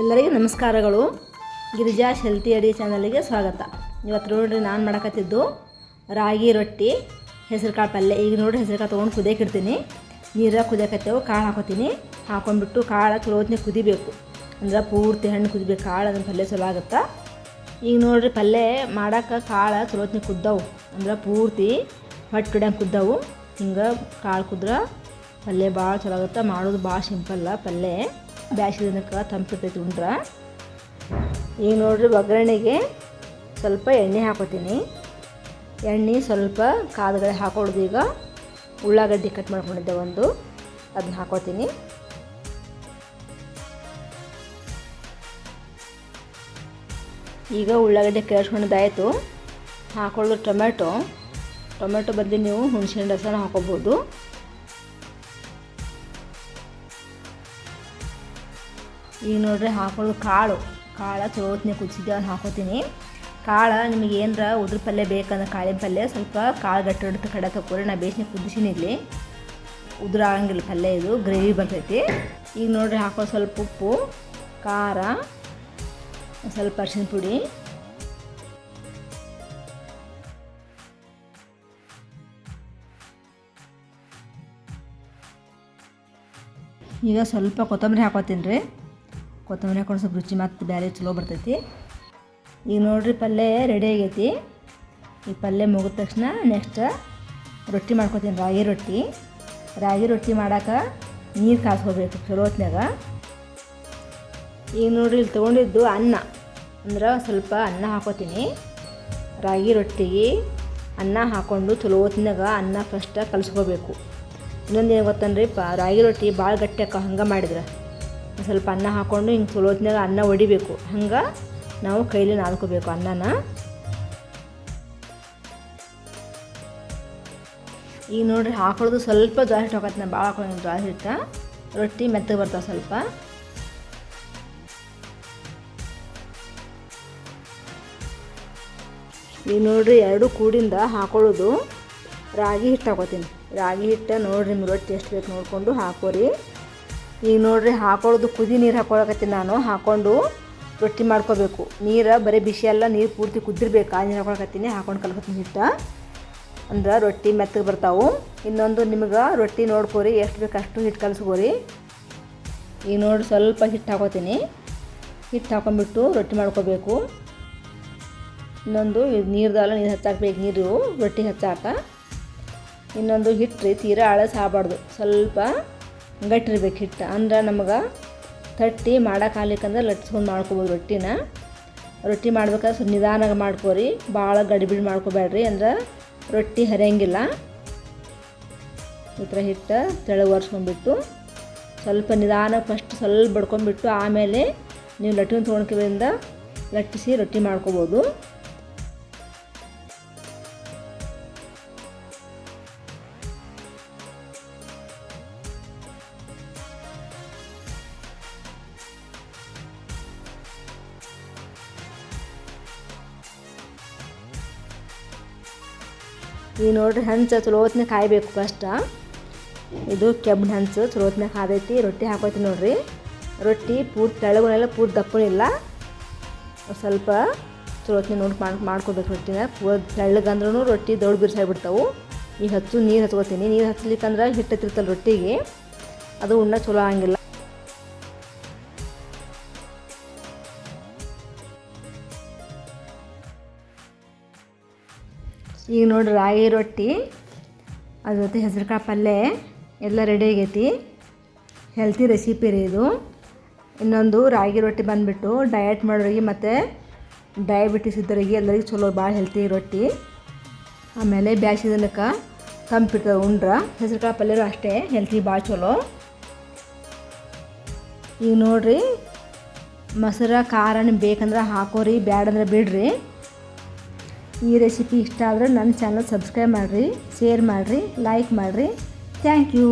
ಎಲ್ಲರಿಗೂ ನಮಸ್ಕಾರಗಳು. ಗಿರಿಜಾ ಹೆಲ್ತಿ ಅಡಿ ಚಾನಲಿಗೆ ಸ್ವಾಗತ. ಇವತ್ತು ನೋಡ್ರಿ ನಾನು ಮಾಡಕತ್ತಿದ್ದು ರಾಗಿ ರೊಟ್ಟಿ ಹೆಸರು ಕಾಳು ಪಲ್ಯ. ಈಗ ನೋಡ್ರಿ ಹೆಸರುಕಾಳು ತೊಗೊಂಡು ಕುದಿಯಕ್ಕೆ ಇಡ್ತೀನಿ ನೀರಾಗ ಕುದಿಯಕತ್ತೇವು, ಕಾಳು ಹಾಕೋತೀನಿ. ಹಾಕೊಂಡ್ಬಿಟ್ಟು ಕಾಳು ಚಲೋ ಕುದಿಬೇಕು. ಅಂದ್ರೆ ಪೂರ್ತಿ ಹಣ್ಣು ಕುದಿಬೇಕು. ಕಾಳು ಅದನ್ನು ಪಲ್ಯ ಚಲೋ ಆಗುತ್ತೆ. ಈಗ ನೋಡ್ರಿ ಪಲ್ಯ ಮಾಡೋಕೆ ಕಾಳು ಚಲೋ ಕುದ್ದವು. ಅಂದ್ರೆ ಪೂರ್ತಿ ಹೊಟ್ಟೆ ಹಿಡ್ಯಂಗೆ ಕುದ್ದವು. ಹಿಂಗೆ ಕಾಳು ಕುದ್ರೆ ಪಲ್ಯ ಭಾಳ ಚಲೋ ಆಗುತ್ತೆ. ಮಾಡೋದು ಭಾಳ ಸಿಂಪಲ್ಲ ಪಲ್ಯ. ಬ್ಯಾಸಿಗೆ ದಿನಕ್ಕೆ ತಂಪಿರ್ತೈತಿ ಉಂಡ್ರ. ಈಗ ನೋಡ್ರಿ ಒಗ್ಗರಣೆಗೆ ಸ್ವಲ್ಪ ಎಣ್ಣೆ ಹಾಕೋತೀನಿ. ಎಣ್ಣೆ ಸ್ವಲ್ಪ ಕಾದುಗಡೆ ಹಾಕೊಡ್ದು ಈಗ. ಉಳ್ಳಾಗಡ್ಡಿ ಕಟ್ ಮಾಡ್ಕೊಂಡಿದ್ದೆ ಒಂದು. ಅದನ್ನ ಹಾಕೋತೀನಿ. ಈಗ ಉಳ್ಳಾಗಡ್ಡೆ ಕೇಳಿಸ್ಕೊಂಡಿದ್ದಾಯಿತು ಹಾಕೊಳ್ಳೋದು ಟೊಮೆಟೊ ಟೊಮೆಟೊ ಬದಲು ನೀವು ಹುಣಸಿನ ರಸನ ಹಾಕೋಬೋದು. ಈಗ ನೋಡ್ರಿ ಹಾಕೊಳ್ಳೋದು ಕಾಳು. ಕಾಳು ಚಲೋತ್ನೇ ಕುದಿಸಿದ್ದೆ ಅವ್ನು ಹಾಕೋತೀನಿ. ಕಾಳು ನಿಮಗೆ ಏನರ ಉದ್ರ ಪಲ್ಯ ಬೇಕಂದ್ರೆ ಕಾಳಿನ ಪಲ್ಯ, ಸ್ವಲ್ಪ ಕಾಳು ಗಟ್ಟಿ ಹಿಡಿದು ಕಡೆ ತಗೊಳ್ರಿ ನಾ ಬೇಸಿನ ಕುದಿಸಿನಿ ಇಲ್ಲಿ. ಉದ್ರ ಆಗಂಗಿಲ್ಲ ಪಲ್ಯ ಇದು, ಗ್ರೇವಿ ಬರ್ತೈತಿ. ಈಗ ನೋಡ್ರಿ ಹಾಕೋ ಸ್ವಲ್ಪ ಉಪ್ಪು, ಖಾರ ಸ್ವಲ್ಪ ಅರ್ಶಿನ ಪುಡಿ. ಈಗ ಸ್ವಲ್ಪ ಕೊತ್ತಂಬರಿ ಹಾಕೋತೀನಿ ರೀ. ಕೊತ್ತಂಬರಿ ಹಾಕೊಂಡು ಸ್ವಲ್ಪ ರುಚಿ ಮತ್ತು ಬೇರೆ ಚಲೋ ಬರ್ತೈತಿ. ಈಗ ನೋಡ್ರಿ ಪಲ್ಯ ರೆಡಿ ಆಗೈತಿ. ಈ ಪಲ್ಯ ಮುಗಿದ ತಕ್ಷಣ ನೆಕ್ಸ್ಟ್ ರೊಟ್ಟಿ ಮಾಡ್ಕೊತೀನಿ, ರಾಗಿ ರೊಟ್ಟಿ. ರಾಗಿ ರೊಟ್ಟಿ ಮಾಡೋಕೆ ನೀರು ಕಾಸ್ಕೋಬೇಕು ಚಲೋ ಹೊತ್ನ್ಯಾಗ. ಈಗ ನೋಡ್ರಿ ಇಲ್ಲಿ ತೊಗೊಂಡಿದ್ದು ಅನ್ನ. ಅಂದ್ರೆ ಸ್ವಲ್ಪ ಅನ್ನ ಹಾಕೋತೀನಿ. ರಾಗಿ ರೊಟ್ಟಿಗೆ ಅನ್ನ ಹಾಕ್ಕೊಂಡು ಚಲೋ ಹೊತ್ತಿನಾಗ ಅನ್ನ ಫಸ್ಟ್ ಕಲಿಸ್ಕೋಬೇಕು. ಇನ್ನೊಂದು ಏನು ಗೊತ್ತನ್ರಿ ಪ ರಾಗಿ ರೊಟ್ಟಿ ಭಾಳ ಗಟ್ಟಿ ಹಂಗೆ ಮಾಡಿದ್ರೆ. ಸ್ವಲ್ಪ ಅನ್ನ ಹಾಕ್ಕೊಂಡು ಹಿಂಗೆ ಚಲೋ ಹೊತ್ತಿನಾಗ ಅನ್ನ ಒಡಿಬೇಕು. ಹಂಗೆ ನಾವು ಕೈಲಿ ನಾದ್ಕೋಬೇಕು ಅನ್ನನ. ಈಗ ನೋಡ್ರಿ ಹಾಕೊಳ್ಳೋದು ಸ್ವಲ್ಪ ಜಾಸ್ತಿ ಹಿಟ್ಟು ನಾನು ಭಾಳ ಹಾಕೊಂಡು ಜಾಸ್ತಿ ಹಿಟ್ಟು. ರೊಟ್ಟಿ ಮೆತ್ತಗೆ ಬರ್ತಾವೆ ಸ್ವಲ್ಪ. ಈಗ ನೋಡ್ರಿ, ಎರಡು ಕೂಡಿಂದ ಹಾಕೊಳ್ಳೋದು ರಾಗಿ ಹಿಟ್ಟು ಹಾಕೋತೀನಿ. ರಾಗಿ ಹಿಟ್ಟು ನೋಡ್ರಿ ನಿಮ್ಗೆ ರೊಟ್ಟಿ ಎಷ್ಟು ಬೇಕು ನೋಡಿಕೊಂಡು ಹಾಕೋರಿ. ಈಗ ನೋಡ್ರಿ ಹಾಕೊಳ್ಳೋದು ಕುದಿ ನೀರು ಹಾಕೊಳಕತ್ತೀನಿ ನಾನು. ಹಾಕೊಂಡು ರೊಟ್ಟಿ ಮಾಡ್ಕೋಬೇಕು. ನೀರು ಬರೀ ಬಿಸಿ ಎಲ್ಲ ನೀರು ಪೂರ್ತಿ ಕುದ್ದಿರ್ಬೇಕು. ಆ ನೀರು ಹಾಕೊಳಕತ್ತೀನಿ. ಹಾಕೊಂಡು ಕಲ್ಕತ್ತೀನಿ ಹಿಟ್ಟು. ಅಂದ್ರೆ ರೊಟ್ಟಿ ಮೆತ್ತಗೆ ಬರ್ತಾವೆ. ಇನ್ನೊಂದು ನಿಮ್ಗೆ ರೊಟ್ಟಿ ನೋಡ್ಕೋರಿ, ಎಷ್ಟು ಬೇಕು ಅಷ್ಟು ಹಿಟ್ಟು ಕಲಿಸ್ಕೋರಿ. ಈಗ ನೋಡಿ ಸ್ವಲ್ಪ ಹಿಟ್ಟು ಹಾಕೋತೀನಿ. ಹಿಟ್ಟು ಹಾಕೊಂಡ್ಬಿಟ್ಟು ರೊಟ್ಟಿ ಮಾಡ್ಕೋಬೇಕು. ಇನ್ನೊಂದು ನೀರ್ದಲ್ಲ ನೀರು ಹಚ್ಚಾಕ್ಬೇಕು. ನೀರು ರೊಟ್ಟಿ ಹಚ್ಚಾಕ. ಇನ್ನೊಂದು ಹಿಟ್ಟು ರೀ ತೀರಾ ಆಳಸ್ ಆಗಬಾರ್ದು. ಸ್ವಲ್ಪ ಗಟ್ಟಿರ್ಬೇಕು ಹಿಟ್ಟು ಅಂದ್ರೆ ನಮಗೆ ತಟ್ಟಿ ಮಾಡೋಕ್ಕಾಗ್ಲಿಕ್ಕಂದ್ರೆ ಲಟ್ಸ್ಕೊಂಡು ಮಾಡ್ಕೊಬೋದು ರೊಟ್ಟಿನ. ರೊಟ್ಟಿ ಮಾಡ್ಬೇಕಾದ್ರೆ ಸ್ವಲ್ಪ ನಿಧಾನಾಗ ಮಾಡ್ಕೋರಿ. ಭಾಳ ಗಡಿಬಿಡಿ ಮಾಡ್ಕೋಬೇಡ್ರಿ ಅಂದ್ರೆ ರೊಟ್ಟಿ ಹರಿಯಂಗಿಲ್ಲ. ಈ ಥರ ಹಿಟ್ಟು ತೆಳಗೆ ಒರೆಸ್ಕೊಂಡ್ಬಿಟ್ಟು ಸ್ವಲ್ಪ ನಿಧಾನ ಫಸ್ಟ್ ಸ್ವಲ್ಪ ಬಡ್ಕೊಂಡ್ಬಿಟ್ಟು ಆಮೇಲೆ ನೀವು ಲಟ್ಟಿನ ತೊಗೊಂಡ್ಕಿಂದ ಲಟ್ಟಿಸಿ ರೊಟ್ಟಿ ಮಾಡ್ಕೋಬೋದು. ಈಗ ನೋಡ್ರಿ ಹಂಚು ಚಲೋ ಹೊತ್ತಿನ ಕಾಯಬೇಕು ಫಸ್ಟ್ ಇದು ಕೆಬ್ಬನ ಹಂಚು ಚಲೋ ಹೊತ್ತಿನ ಕಾದೈತಿ, ರೊಟ್ಟಿ ಹಾಕೋತಿ ನೋಡ್ರಿ. ರೊಟ್ಟಿ ಪೂರ್ತಿ ತೆಳಗುನೆಲ್ಲ ಪೂರ್ತಿ ದಪ್ಪನಿಲ್ಲ. ಸ್ವಲ್ಪ ಚಲೋ ಹೊತ್ತಿನ ನೋಡಿ ಮಾಡಿ ಮಾಡ್ಕೋಬೇಕು ರೊಟ್ಟಿನ. ಪೂರ ತೆಳ್ಳಗಂದ್ರೂ ರೊಟ್ಟಿ ದೊಡ್ಡ ಬಿರ್ಸಾಗ್ಬಿಡ್ತಾವೆ ಈಗ ಹಚ್ಚು ನೀರು ಹಚ್ಕೋತೀನಿ ನೀರು ಹಚ್ಲಿಕ್ಕಂದ್ರೆ ಹಿಟ್ಟು ಹತ್ತಿರ್ತಲ್ಲ ರೊಟ್ಟಿಗೆ. ಅದು ಉಣ್ಣ ಚಲೋ ಆಗಂಗಿಲ್ಲ. ಈಗ ನೋಡಿ ರಾಗಿ ರೊಟ್ಟಿ, ಅದ್ರ ಜೊತೆ ಹೆಸರು ಕಾಳು ಪಲ್ಯ ಎಲ್ಲ ರೆಡಿ ಆಗೈತಿ. ಹೆಲ್ತಿ ರೆಸಿಪಿ ರೀ ಇದು. ಇನ್ನೊಂದು ರಾಗಿ ರೊಟ್ಟಿ ಬಂದುಬಿಟ್ಟು ಡಯಟ್ ಮಾಡೋರಿಗೆ ಮತ್ತು ಡಯಾಬಿಟಿಸ್ ಇದ್ದವರಿಗೆ ಎಲ್ಲರಿಗೂ ಚಲೋ, ಭಾಳ ಹೆಲ್ತಿ ರೊಟ್ಟಿ. ಆಮೇಲೆ ಬ್ಯಾಸಿ ದಿನಕ್ಕೆ ತಂಪಿರ್ತದೆ ಉಂಡ್ರ. ಹೆಸರು ಕಾಳು ಪಲ್ಯರು ಅಷ್ಟೇ ಹೆಲ್ತಿ ಭಾಳ ಚಲೋ. ಈಗ ನೋಡಿರಿ, ಮೊಸರು, ಖಾರನ ಬೇಕಂದ್ರೆ ಹಾಕೋರಿ, ಬ್ಯಾಡಂದ್ರೆ ಬಿಡ್ರಿ. ಈ ರೆಸಿಪಿ ಇಷ್ಟ ಆದರೆ ನನ್ನ ಚಾನಲ್ ಸಬ್ಸ್ಕ್ರೈಬ್ ಮಾಡಿರಿ ಶೇರ್ ಮಾಡಿರಿ ಲೈಕ್ ಮಾಡಿರಿ. Thank you